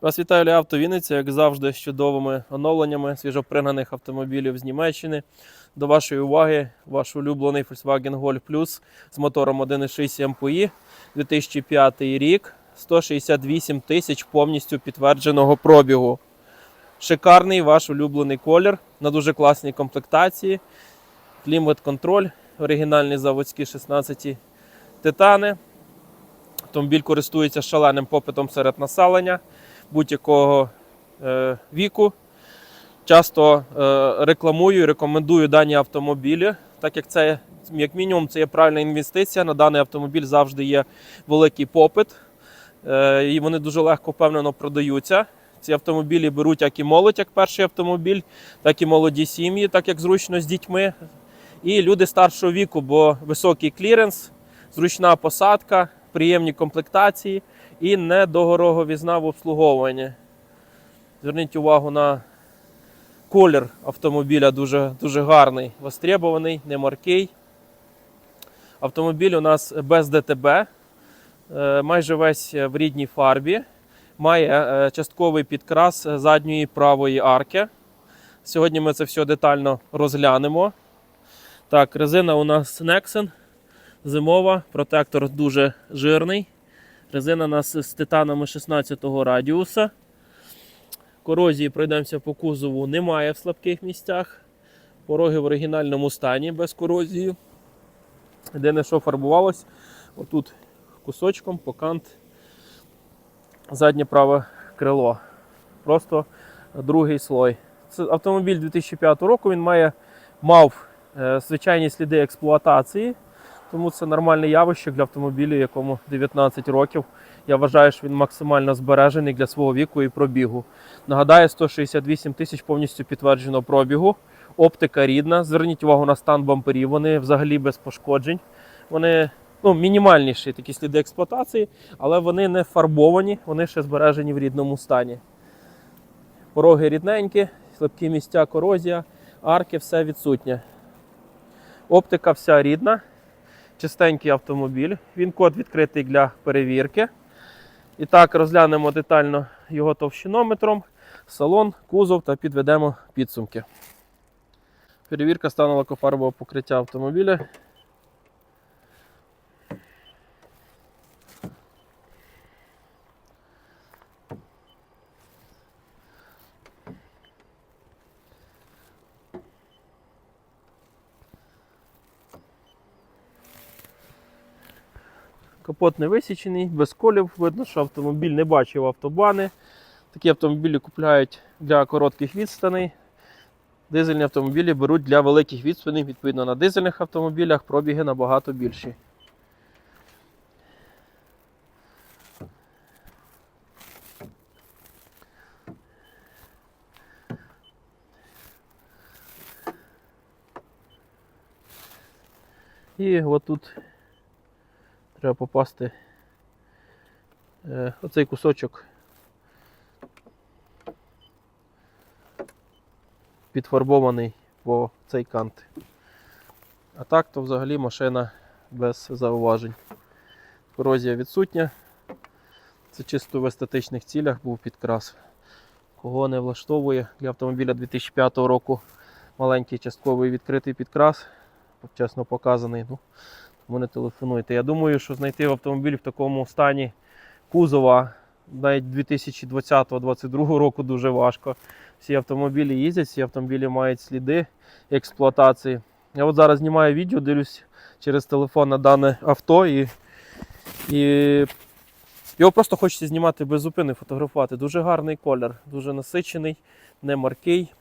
Вас вітаю Лі Авто Вінниця, як завжди, з чудовими оновленнями свіжопригнаних автомобілів з Німеччини. До вашої уваги ваш улюблений Volkswagen Golf Plus з мотором 1.6 MPI 2005 рік, 168 тисяч повністю підтвердженого пробігу. Шикарний ваш улюблений колір на дуже класній комплектації. Клімат-контроль, оригінальні заводські 16 титани. Автомобіль користується шаленим попитом серед населення будь-якого е, віку. Часто е, рекламую і рекомендую дані автомобілі, так як це, як мінімум, це є правильна інвестиція. На даний автомобіль завжди є великий попит, е, і вони дуже легко впевнено продаються. Ці автомобілі беруть як і молодь, як перший автомобіль, так і молоді сім'ї, так як зручно з дітьми. І люди старшого віку, бо високий кліренс, зручна посадка, приємні комплектації і недогороговізна в обслуговуванні. Зверніть увагу на колір автомобіля дуже, дуже гарний, востребований, не маркий. Автомобіль у нас без ДТБ, е, майже весь в рідній фарбі. Має е, частковий підкрас задньої правої арки. Сьогодні ми це все детально розглянемо. Так, резина у нас Nexen зимова, протектор дуже жирний. Резина у нас з титанами 16 радіуса. Корозії пройдемося по кузову немає в слабких місцях. Пороги в оригінальному стані без корозії. Єдине, що фарбувалось, отут кусочком покант заднє праве крило. Просто другий слой. Це автомобіль 2005 року, він має, мав е, звичайні сліди експлуатації. Тому це нормальне явище для автомобіля, якому 19 років. Я вважаю, що він максимально збережений для свого віку і пробігу. Нагадаю, 168 тисяч повністю підтверджено пробігу. Оптика рідна. Зверніть увагу на стан бамперів. Вони взагалі без пошкоджень. Вони ну, мінімальніші такі сліди експлуатації, але вони не фарбовані, вони ще збережені в рідному стані. Пороги рідненькі, слабкі місця, корозія, арки, все відсутнє. Оптика вся рідна чистенький автомобіль. Він код відкритий для перевірки. І так, розглянемо детально його товщинометром, салон, кузов та підведемо підсумки. Перевірка стану лакофарбового покриття автомобіля. Капот не висічений, без колів. Видно, що автомобіль не бачив автобани. Такі автомобілі купляють для коротких відстаней. Дизельні автомобілі беруть для великих відстаней. Відповідно, на дизельних автомобілях пробіги набагато більші. І отут Треба попасти е, оцей кусочок підфарбований по цей кант. А так то взагалі машина без зауважень. Корозія відсутня. Це чисто в естетичних цілях був підкрас. Кого не влаштовує для автомобіля 2005 року маленький частковий відкритий підкрас, чесно показаний. Ну, тому не телефонуйте. Я думаю, що знайти автомобіль в такому стані кузова навіть 2020-2022 року дуже важко. Всі автомобілі їздять, всі автомобілі мають сліди експлуатації. Я от зараз знімаю відео, дивлюсь через телефон на дане авто і, і його просто хочеться знімати без зупини, фотографувати. Дуже гарний колір, дуже насичений, не маркий.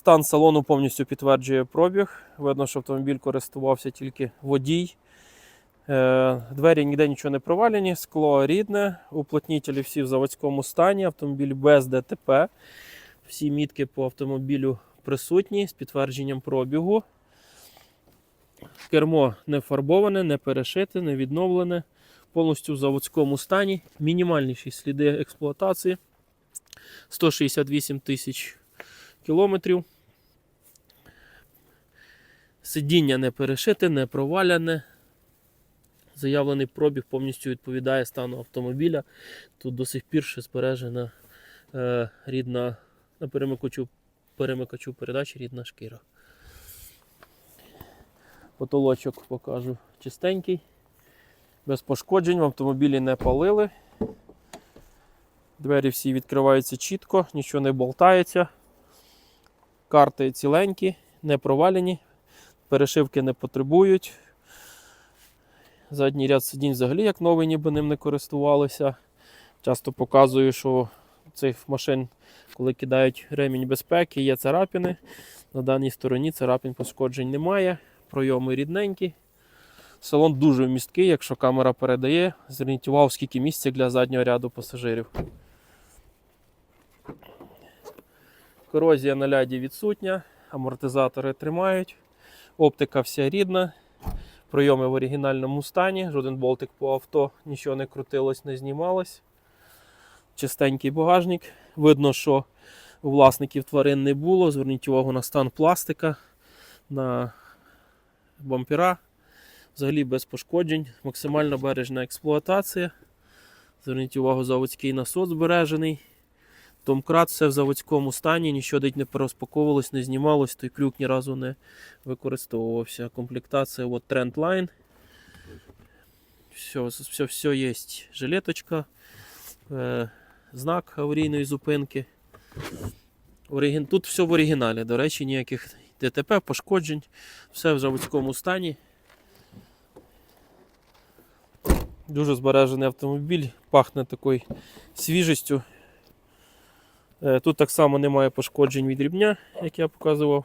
Стан салону повністю підтверджує пробіг. Видно, що автомобіль користувався тільки водій. Е, Двері ніде нічого не провалені, скло рідне, уплотнітелі всі в заводському стані, автомобіль без ДТП. Всі мітки по автомобілю присутні з підтвердженням пробігу. Кермо не фарбоване, не перешите, не відновлене, повністю в заводському стані. Мінімальніші сліди експлуатації 168 тисяч кілометрів. Сидіння не перешите, не проваляне. Заявлений пробіг повністю відповідає стану автомобіля. Тут до сих пір ще збережена е, рідна на перемикачу, перемикачу передачі рідна шкіра. Потолочок покажу чистенький, без пошкоджень, в автомобілі не палили. Двері всі відкриваються чітко, нічого не болтається. Карти ціленькі, не провалені, перешивки не потребують. Задній ряд сидінь взагалі як новий, ніби ним не користувалися. Часто показую, що цих машин, коли кидають ремінь безпеки, є царапини. На даній стороні царапин пошкоджень немає. Пройоми рідненькі. Салон дуже вмісткий, якщо камера передає. Увагу, скільки місця для заднього ряду пасажирів. Корозія на ляді відсутня, амортизатори тримають, оптика вся рідна, прийоми в оригінальному стані, жоден болтик по авто, нічого не крутилось, не знімалось. Чистенький багажник. Видно, що у власників тварин не було. Зверніть увагу на стан пластика, на бампера. Взагалі без пошкоджень, максимально бережна експлуатація. Зверніть увагу, заводський насос збережений. Домкрат все в заводському стані, нічого не перерозпаковувалось, не знімалось, той крюк ні разу не використовувався. Комплектація от Trendline. Все, все, все є. Жилеточка, е, знак аварійної зупинки. Оригін... Тут все в оригіналі, до речі, ніяких ДТП, пошкоджень, все в заводському стані. Дуже збережений автомобіль, пахне такою свіжістю. Е, Тут так само немає пошкоджень від рівня, як я показував,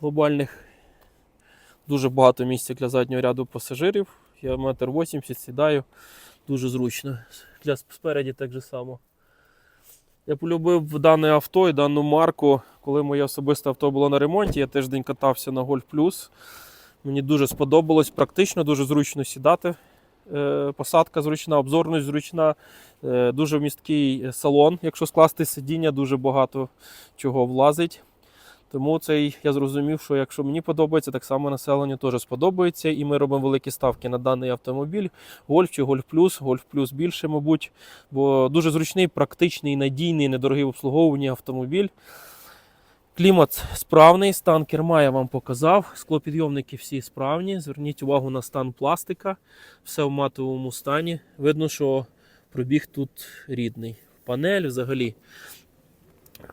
глобальних. Дуже багато місця для заднього ряду пасажирів. Я метр 80 сідаю, дуже зручно. Для спереді так же само. Я полюбив дане авто і дану марку, коли моє особисте авто було на ремонті. Я тиждень катався на Golf Plus. Мені дуже сподобалось, практично, дуже зручно сідати. Е, Посадка зручна, обзорність зручна, е, дуже вмісткий салон. Якщо скласти сидіння, дуже багато чого влазить. Тому цей я зрозумів, що якщо мені подобається, так само населенню теж сподобається. І ми робимо великі ставки на даний автомобіль. Гольф чи Гольф Плюс, Гольф Плюс більше, мабуть. Бо дуже зручний, практичний, надійний, недорогий в обслуговуванні автомобіль. Клімат справний, стан керма я вам показав. Склопідйомники всі справні. Зверніть увагу на стан пластика. Все в матовому стані. Видно, що пробіг тут рідний. Панель взагалі.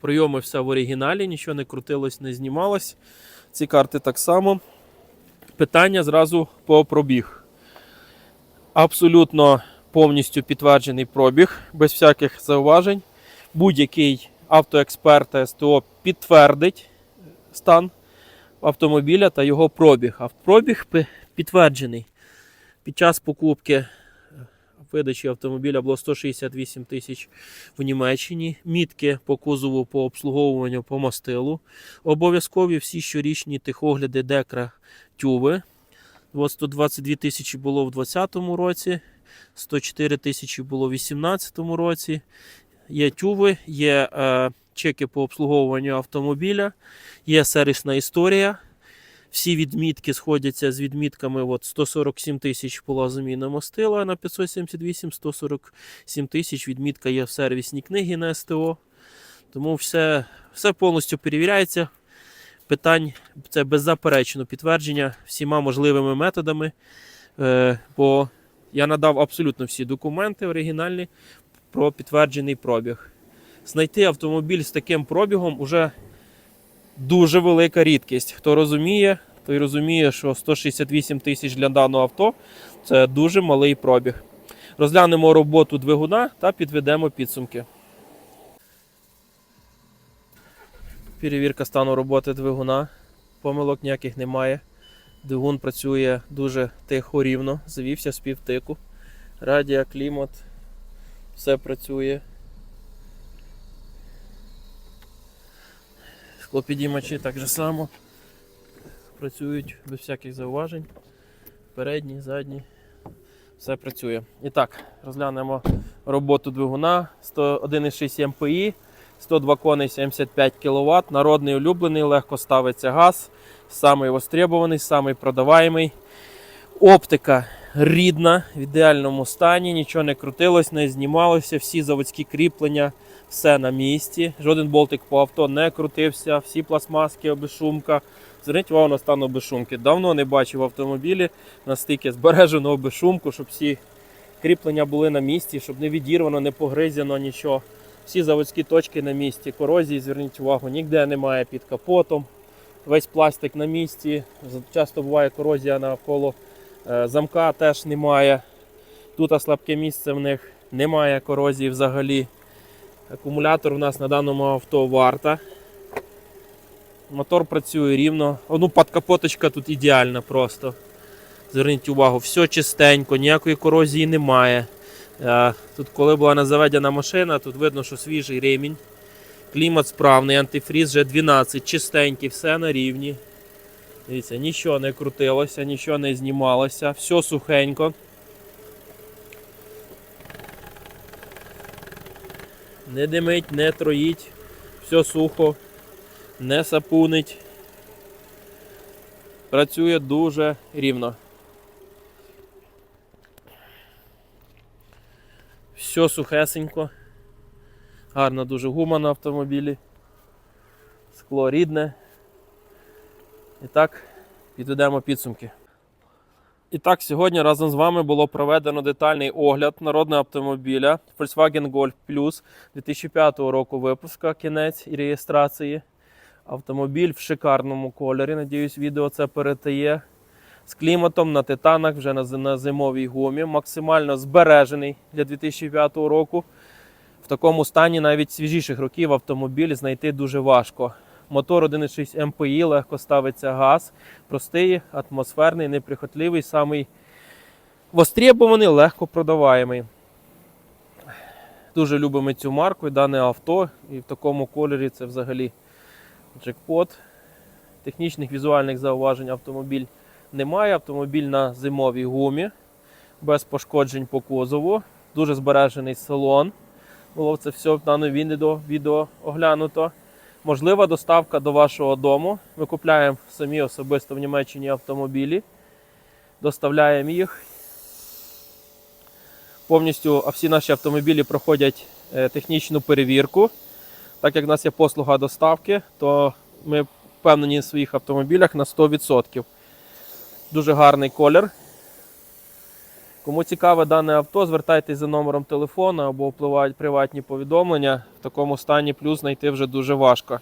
Прийоми все в оригіналі, нічого не крутилось, не знімалось. Ці карти так само. Питання зразу по пробіг. Абсолютно повністю підтверджений пробіг, без всяких зауважень. Будь-який автоексперт та СТО підтвердить стан автомобіля та його пробіг. А пробіг підтверджений. Під час покупки е, видачі автомобіля було 168 тисяч в Німеччині. Мітки по кузову по обслуговуванню по мастилу. Обов'язкові всі щорічні тихогляди декра тюви. 122 тисячі було в 2020 році, 104 тисячі було в 2018 році. Є тюви, є е, чеки по обслуговуванню автомобіля, є сервісна історія. Всі відмітки сходяться з відмітками. От 147 тисяч була заміна мастила на 578, 147 тисяч відмітка є в сервісній книгі на СТО. Тому все, все повністю перевіряється. Питань це беззаперечно підтвердження всіма можливими методами. Е, бо я надав абсолютно всі документи оригінальні про підтверджений пробіг. Знайти автомобіль з таким пробігом уже дуже велика рідкість. Хто розуміє, той розуміє, що 168 тисяч для даного авто це дуже малий пробіг. Розглянемо роботу двигуна та підведемо підсумки. Перевірка стану роботи двигуна. Помилок ніяких немає. Двигун працює дуже тихо, рівно, завівся з півтику. Радіо, клімат, все працює. Склопідіймачі так же само працюють без всяких зауважень. Передні, задні. Все працює. І так, розглянемо роботу двигуна 101,6 МПІ, 102 коней 75 кВт. Народний улюблений, легко ставиться газ. Самий востребований, самий продаваємий. Оптика рідна, в ідеальному стані, нічого не крутилось, не знімалося, всі заводські кріплення, все на місці. Жоден болтик по авто не крутився, всі пластмаски, обешумка. Зверніть увагу на стан обешумки. Давно не бачив автомобілі настільки збереженого обешумку, щоб всі кріплення були на місці, щоб не відірвано, не погризено нічого. Всі заводські точки на місці. Корозії, зверніть увагу, ніде немає під капотом. Весь пластик на місці. Часто буває корозія навколо замка теж немає. Тут слабке місце в них немає корозії взагалі. Акумулятор у нас на даному авто варта. Мотор працює рівно. О, Ну, подкапоточка тут ідеальна просто. Зверніть увагу, все чистенько, ніякої корозії немає. Е, Тут, коли була не заведена машина, тут видно, що свіжий ремінь. Клімат справний, антифріз вже 12, чистенький, все на рівні. Дивіться, нічого не крутилося, нічого не знімалося, все сухенько. Не димить, не троїть, все сухо, не сапунить. Працює дуже рівно. Все сухесенько. Гарна дуже гума на автомобілі. Скло рідне. І так, підведемо підсумки. І так, сьогодні разом з вами було проведено детальний огляд народного автомобіля Volkswagen Golf Plus 2005 року випуска, кінець і реєстрації. Автомобіль в шикарному кольорі. Надіюсь, відео це передає. З кліматом на титанах вже на, зимовій гумі. Максимально збережений для 2005 року. В такому стані навіть свіжіших років автомобіль знайти дуже важко. Мотор 1.6 МПІ, легко ставиться газ, простий, атмосферний, неприхотливий, самий востребований, легко продаваємий. Дуже любимо цю марку і дане авто. І в такому кольорі це взагалі джекпот. Технічних візуальних зауважень автомобіль немає. Автомобіль на зимовій гумі, без пошкоджень по кузову. Дуже збережений салон. Було це все в даному відео, відео оглянуто. Можлива доставка до вашого дому. Ми купляємо самі особисто в Німеччині автомобілі, доставляємо їх. Повністю всі наші автомобілі проходять е, технічну перевірку. Так як в нас є послуга доставки, то ми впевнені в своїх автомобілях на 100%. Дуже гарний колір. Кому цікаве дане авто, звертайтесь за номером телефону або впливають приватні повідомлення. В такому стані плюс знайти вже дуже важко.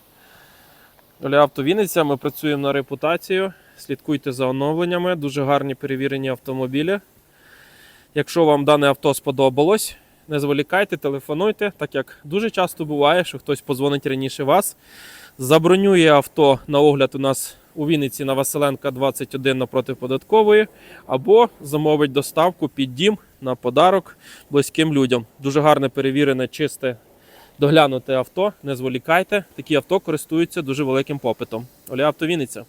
Оля Авто Вінниця, ми працюємо на репутацію. Слідкуйте за оновленнями, дуже гарні перевірені автомобілі. Якщо вам дане авто сподобалось, не зволікайте, телефонуйте, так як дуже часто буває, що хтось позвонить раніше вас. Забронює авто на огляд у нас у Вінниці на Василенка 21 напроти податкової, або замовить доставку під дім на подарок близьким людям. Дуже гарне перевірене, чисте, доглянуте авто. Не зволікайте. Такі авто користуються дуже великим попитом. Оля Авто Вінниця.